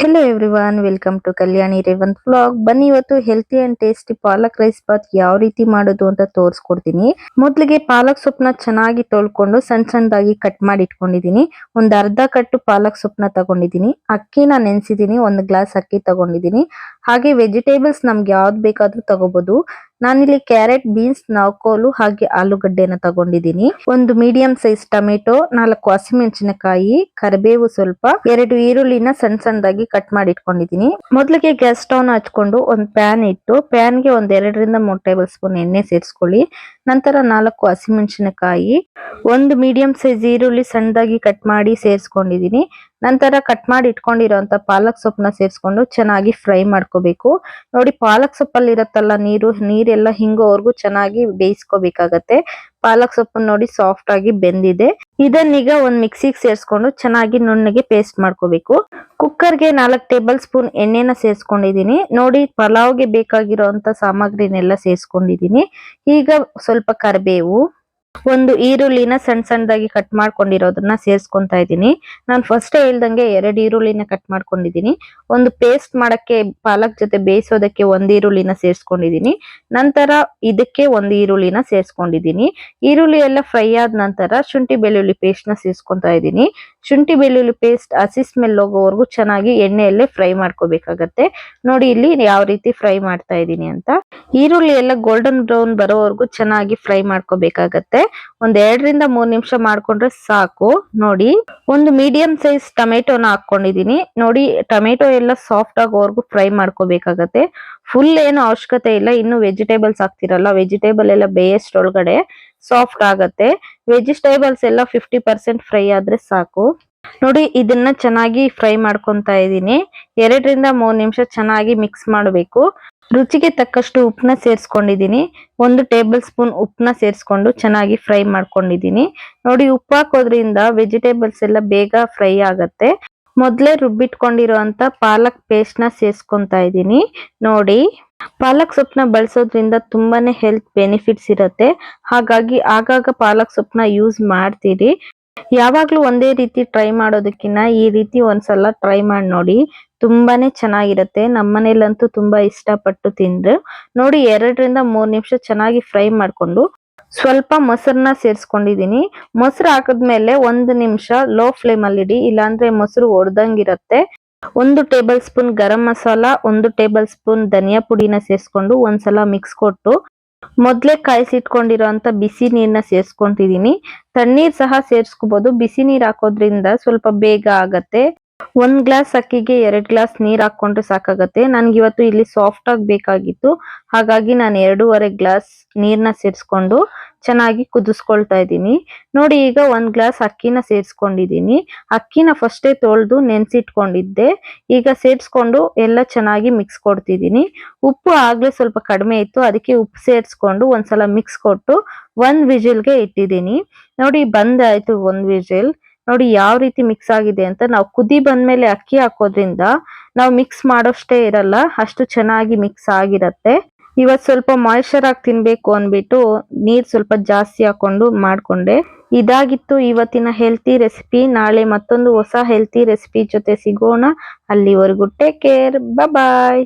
Hello one welcome to Kalyani Revanth vlog ಬನ್ನಿ ಇವತ್ತು healthy and tasty palak rice bath ಯಾವ ರೀತಿ ಮಾಡೋದು ಅಂತ ತೋರಿಸ್ಕೊಡ್ತೀನಿ. ಮೊದಲಿಗೆ ಪಾಲಕ್ ಸೊಪ್ಪನ್ನ ಚೆನ್ನಾಗಿ ತೊಳ್ಕೊಂಡು ಸಣ್ಣ ಸಣ್ಣದಾಗಿ ಕಟ್ ಮಾಡಿ ಇಟ್ಕೊಂಡಿದ್ದೀನಿ. ಒಂದ್ ಅರ್ಧ ಕಟ್ಟು ಪಾಲಕ್ ಸೊಪ್ಪನ್ನ ತಗೊಂಡಿದೀನಿ ಅಕ್ಕಿನ ನೆನ್ಸಿದೀನಿ ಒಂದು ಗ್ಲಾಸ್ ಅಕ್ಕಿ ತಗೊಂಡಿದೀನಿ ಹಾಗೆ ವೆಜಿಟೇಬಲ್ಸ್ ನಮ್ಗೆ ಯಾವ್ದು ಬೇಕಾದ್ರೂ ತಗೋಬಹುದು ನಾನಿಲ್ಲಿ ಕ್ಯಾರೆಟ್, ಬೀನ್ಸ್ ನೌಕೋಲು ಹಾಗೆ ಆಲೂಗಡ್ಡೆನ ತಗೊಂಡಿದ್ದೀನಿ. ಒಂದು ಮೀಡಿಯಂ ಸೈಜ್ ಟೊಮೆಟೊ, ನಾಲ್ಕು ಹಸಿಮೆಣಸಿನಕಾಯಿ, ಕರಿಬೇವು ಸ್ವಲ್ಪ, ಎರಡು ಈರುಳ್ಳಿನ ಸಣ್ಣ ಸಣ್ಣದಾಗಿ ಕಟ್ ಮಾಡಿ ಇಟ್ಕೊಂಡಿದ್ದೀನಿ. ಮೊದಲಿಗೆ ಗ್ಯಾಸ್ ಸ್ಟೌನ್ ಹಚ್ಕೊಂಡು ಒಂದು ಪ್ಯಾನ್ ಇಟ್ಟು ಪ್ಯಾನ್ಗೆ ಒಂದ್ ಎರಡರಿಂದ ಮೂರು ಟೇಬಲ್ ಸ್ಪೂನ್ ಎಣ್ಣೆ ಸೇರಿಸ್ಕೊಳ್ಳಿ. ನಂತರ ನಾಲ್ಕು ಹಸಿಮೆಣಸಿನಕಾಯಿ, ಒಂದು ಮೀಡಿಯಂ ಸೈಜ್ ಈರುಳ್ಳಿ ಸಣ್ಣದಾಗಿ ಕಟ್ ಮಾಡಿ ಸೇರಿಸ್ಕೊಂಡಿದ್ದೀನಿ. ನಂತರ ಕಟ್ ಮಾಡಿ ಇಟ್ಕೊಂಡಿರೋಂತ ಪಾಲಕ್ ಸೊಪ್ಪನ್ನ ಸೇರಿಸ್ಕೊಂಡು ಚೆನ್ನಾಗಿ ಫ್ರೈ ಮಾಡ್ಕೋಬೇಕು. ನೋಡಿ ಪಾಲಕ್ ಸೊಪ್ಪಲ್ಲಿ ಇರತ್ತಲ್ಲ ನೀರು, ನೀರೆಲ್ಲ ಹಿಂಗೋವರೆಗೂ ಚೆನ್ನಾಗಿ ಬೇಯಿಸ್ಕೋಬೇಕಾಗತ್ತೆ. ಪಾಲಕ್ ಸೊಪ್ಪು ನೋಡಿ ಸಾಫ್ಟ್ ಆಗಿ ಬೆಂದಿದೆ. ಇದನ್ನೀಗ ಒಂದ್ ಮಿಕ್ಸಿಗೆ ಸೇರಿಸ್ಕೊಂಡು ಚೆನ್ನಾಗಿ ನುಣ್ಣಗೆ ಪೇಸ್ಟ್ ಮಾಡ್ಕೋಬೇಕು. ಕುಕ್ಕರ್ಗೆ ನಾಲ್ಕು ಟೇಬಲ್ ಸ್ಪೂನ್ ಎಣ್ಣೆನ ಸೇರಿಸ್ಕೊಂಡಿದೀನಿ. ನೋಡಿ ಪಲಾವ್ಗೆ ಬೇಕಾಗಿರೋಂತ ಸಾಮಗ್ರಿನೆಲ್ಲ ಸೇರಿಸ್ಕೊಂಡಿದೀನಿ. ಈಗ ಸ್ವಲ್ಪ ಕರಿಬೇವು ಒಂದು ಈರುಳ್ಳಿನ ಸಣ್ಣ ಸಣ್ಣದಾಗಿ ಕಟ್ ಮಾಡ್ಕೊಂಡಿರೋದನ್ನ ಸೇರ್ಸ್ಕೊಂತಾ ಇದ್ದೀನಿ. ನಾನು ಫಸ್ಟ್ ಹೇಳ್ದಂಗೆ ಎರಡು ಈರುಳ್ಳಿನ ಕಟ್ ಮಾಡ್ಕೊಂಡಿದ್ದೀನಿ. ಒಂದು ಪೇಸ್ಟ್ ಮಾಡಕ್ಕೆ ಪಾಲಕ್ ಜೊತೆ ಬೇಯಿಸೋದಕ್ಕೆ ಒಂದು ಈರುಳ್ಳಿನ ಸೇರ್ಸ್ಕೊಂಡಿದ್ದೀನಿ. ನಂತರ ಇದಕ್ಕೆ ಒಂದು ಈರುಳ್ಳಿನ ಸೇರ್ಸ್ಕೊಂಡಿದ್ದೀನಿ. ಈರುಳ್ಳಿ ಎಲ್ಲ ಫ್ರೈ ಆದ ನಂತರ ಶುಂಠಿ ಬೆಳ್ಳುಳ್ಳಿ ಪೇಸ್ಟ್ನ ಸೇರ್ಸ್ಕೊಂತಾ ಇದ್ದೀನಿ. ಶುಂಠಿ ಬೆಳ್ಳುಳ್ಳಿ ಪೇಸ್ಟ್ ಹಸಿ ಸ್ಮೆಲ್ ಹೋಗೋವರೆಗೂ ಚೆನ್ನಾಗಿ ಎಣ್ಣೆಯಲ್ಲೇ ಫ್ರೈ ಮಾಡ್ಕೋಬೇಕಾಗತ್ತೆ. ನೋಡಿ ಇಲ್ಲಿ ಯಾವ ರೀತಿ ಫ್ರೈ ಮಾಡ್ತಾ ಇದ್ದೀನಿ ಅಂತ. ಈರುಳ್ಳಿ ಎಲ್ಲ ಗೋಲ್ಡನ್ ಬ್ರೌನ್ ಬರೋವರೆಗೂ ಚೆನ್ನಾಗಿ ಫ್ರೈ ಮಾಡ್ಕೋಬೇಕಾಗತ್ತೆ. ಒಂದ್ ಎರಡರಿಂದ ಮೂರ್ ನಿಮಿಷ ಮಾಡ್ಕೊಂಡ್ರೆ ಸಾಕು. ನೋಡಿ, ಒಂದು ಮೀಡಿಯಂ ಸೈಜ್ ಟೊಮೆಟೊನ ಹಾಕೊಂಡಿದೀನಿ ನೋಡಿ, ಟೊಮೆಟೊ ಎಲ್ಲ ಸಾಫ್ಟ್ ಆಗೋವರೆಗೂ ಫ್ರೈ ಮಾಡ್ಕೋಬೇಕಾಗತ್ತೆ. ಫುಲ್ ಏನು ಅವಶ್ಯಕತೆ ಇಲ್ಲ. ಇನ್ನು ವೆಜಿಟೇಬಲ್ಸ್ ಹಾಕ್ತಿರಲ್ಲ. ವೆಜಿಟೇಬಲ್ ಎಲ್ಲ ಬೇಯಸ್ಟ್ ಒಳಗಡೆ ಸಾಫ್ಟ್ ಆಗತ್ತೆ. ವೆಜಿಟೇಬಲ್ಸ್ ಎಲ್ಲ ಫಿಫ್ಟಿ ಪರ್ಸೆಂಟ್ ಫ್ರೈ ಆದ್ರೆ ಸಾಕು. ನೋಡಿ, ಇದನ್ನ ಚೆನ್ನಾಗಿ ಫ್ರೈ ಮಾಡ್ಕೊಂತ ಇದ್ದೀನಿ. ಎರಡರಿಂದ ಮೂರ್ ನಿಮಿಷ ಚೆನ್ನಾಗಿ ಮಿಕ್ಸ್ ಮಾಡಬೇಕು. ರುಚಿಗೆ ತಕ್ಕಷ್ಟು ಉಪ್ಪನ್ನ ಸೇರಿಸ್ಕೊಂಡಿದ್ದೀನಿ. ಒಂದು ಟೇಬಲ್ ಸ್ಪೂನ್ ಉಪ್ಪನ್ನ ಸೇರಿಸ್ಕೊಂಡು ಚೆನ್ನಾಗಿ ಫ್ರೈ ಮಾಡ್ಕೊಂಡಿದ್ದೀನಿ. ನೋಡಿ, ಉಪ್ಪು ಹಾಕೋದ್ರಿಂದ ವೆಜಿಟೇಬಲ್ಸ್ ಎಲ್ಲ ಬೇಗ ಫ್ರೈ ಆಗತ್ತೆ. ಮೊದಲೇ ರುಬ್ಬಿಟ್ಕೊಂಡಿರುವಂತ ಪಾಲಕ್ ಪೇಸ್ಟ್ನ ಸೇರಿಸ್ಕೊಂತ ಇದ್ದೀನಿ. ನೋಡಿ, ಪಾಲಕ್ ಸೊಪ್ಪನ್ನ ಬಳಸೋದ್ರಿಂದ ತುಂಬಾನೇ ಹೆಲ್ತ್ ಬೆನಿಫಿಟ್ಸ್ ಇರುತ್ತೆ. ಹಾಗಾಗಿ ಆಗಾಗ ಪಾಲಕ್ ಸೊಪ್ಪನ್ನ ಯೂಸ್ ಮಾಡ್ತೀರಿ. ಯಾವಾಗ್ಲೂ ಒಂದೇ ರೀತಿ ಟ್ರೈ ಮಾಡೋದಕ್ಕಿಂತ ಈ ರೀತಿ ಒಂದ್ಸಲ ಟ್ರೈ ಮಾಡಿ ನೋಡಿ. ತುಂಬಾನೇ ಚೆನ್ನಾಗಿರುತ್ತೆ. ನಮ್ಮನೇಲಂತೂ ತುಂಬಾ ಇಷ್ಟಪಟ್ಟು ತಿಂದ್ರು. ನೋಡಿ, ಎರಡರಿಂದ ಮೂರ್ ನಿಮಿಷ ಚೆನ್ನಾಗಿ ಫ್ರೈ ಮಾಡ್ಕೊಂಡು ಸ್ವಲ್ಪ ಮೊಸರನ್ನ ಸೇರಿಸ್ಕೊಂಡಿದೀನಿ. ಮೊಸರು ಹಾಕಿದ್ಮೇಲೆ ಒಂದು ನಿಮಿಷ ಲೋ ಫ್ಲೇಮ್ ಅಲ್ಲಿ ಇಡಿ. ಇಲ್ಲಾಂದ್ರೆ ಮೊಸರು ಒಡ್ದಂಗಿರತ್ತೆ. ಒಂದು ಟೇಬಲ್ ಸ್ಪೂನ್ ಗರಂ ಮಸಾಲ, ಒಂದು ಟೇಬಲ್ ಸ್ಪೂನ್ ಧನಿಯಾ ಪುಡಿನ ಸೇರಿಸ್ಕೊಂಡು ಒಂದ್ಸಲ ಮಿಕ್ಸ್ ಕೊಟ್ಟು ಮೊದ್ಲೇ ಕಾಯಿಸಿಟ್ಕೊಂಡಿರೋಂತ ಬಿಸಿ ನೀರ್ನ ಸೇರ್ಸ್ಕೊಂತಿದೀನಿ. ತಣ್ಣೀರ್ ಸಹ ಸೇರ್ಸ್ಕೋಬಹುದು ಬಿಸಿ ನೀರ್ ಹಾಕೋದ್ರಿಂದ ಸ್ವಲ್ಪ ಬೇಗ ಆಗತ್ತೆ. ಒಂದ್ ಗ್ಲಾಸ್ ಅಕ್ಕಿಗೆ ಎರಡ್ ಗ್ಲಾಸ್ ನೀರ್ ಹಾಕೊಂಡ್ರೆ ಸಾಕಾಗತ್ತೆ. ನನ್ಗೆ ಇವತ್ತು ಇಲ್ಲಿ ಸಾಫ್ಟ್ ಆಗಿ ಬೇಕಾಗಿತ್ತು. ಹಾಗಾಗಿ ನಾನು ಎರಡೂವರೆ ಗ್ಲಾಸ್ ನೀರ್ನ ಸೇರಿಸ್ಕೊಂಡು ಚೆನ್ನಾಗಿ ಕುದಿಸ್ಕೊಳ್ತಾ ಇದ್ದೀನಿ. ನೋಡಿ, ಈಗ ಒಂದ್ ಗ್ಲಾಸ್ ಅಕ್ಕಿನ ಸೇರಿಸ್ಕೊಂಡಿದ್ದೀನಿ. ಅಕ್ಕಿನ ಫಸ್ಟೇ ತೊಳೆದು ನೆನ್ಸಿಟ್ಕೊಂಡಿದ್ದೆ. ಈಗ ಸೇರಿಸ್ಕೊಂಡು ಎಲ್ಲ ಚೆನ್ನಾಗಿ ಮಿಕ್ಸ್ ಕೊಡ್ತಿದ್ದೀನಿ. ಉಪ್ಪು ಆಗ್ಲೇ ಸ್ವಲ್ಪ ಕಡಿಮೆ ಇತ್ತು. ಅದಕ್ಕೆ ಉಪ್ಪು ಸೇರಿಸ್ಕೊಂಡು ಒಂದ್ಸಲ ಮಿಕ್ಸ್ ಕೊಟ್ಟು ಒಂದ್ ವಿಜಿಲ್ಗೆ ಇಟ್ಟಿದ್ದೀನಿ. ನೋಡಿ, ಬಂದಾಯ್ತು ಒಂದ್ ವಿಜಿಲ್. ನೋಡಿ, ಯಾವ ರೀತಿ ಮಿಕ್ಸ್ ಆಗಿದೆ ಅಂತ. ನಾವು ಕುದಿ ಬಂದ್ಮೇಲೆ ಅಕ್ಕಿ ಹಾಕೋದ್ರಿಂದ ನಾವು ಮಿಕ್ಸ್ ಮಾಡೋಷ್ಟೇ ಇರಲ್ಲ. ಅಷ್ಟು ಚೆನ್ನಾಗಿ ಮಿಕ್ಸ್ ಆಗಿರತ್ತೆ. ಇವತ್ ಸ್ವಲ್ಪ ಮಾಯಿಶ್ಚರ್ ಆಗಿ ತಿನ್ಬೇಕು ಅಂದ್ಬಿಟ್ಟು ನೀರು ಸ್ವಲ್ಪ ಜಾಸ್ತಿ ಹಾಕೊಂಡು ಮಾಡ್ಕೊಂಡೆ. ಇದಾಗಿತ್ತು ಇವತ್ತಿನ ಹೆಲ್ತಿ ರೆಸಿಪಿ ನಾಳೆ ಮತ್ತೊಂದು ಹೊಸ ಹೆಲ್ತಿ ರೆಸಿಪಿ ಜೊತೆ ಸಿಗೋಣ. ಅಲ್ಲಿವರೆಗೂ ಟೇಕ್ ಕೇರ್ ಬಾಯ್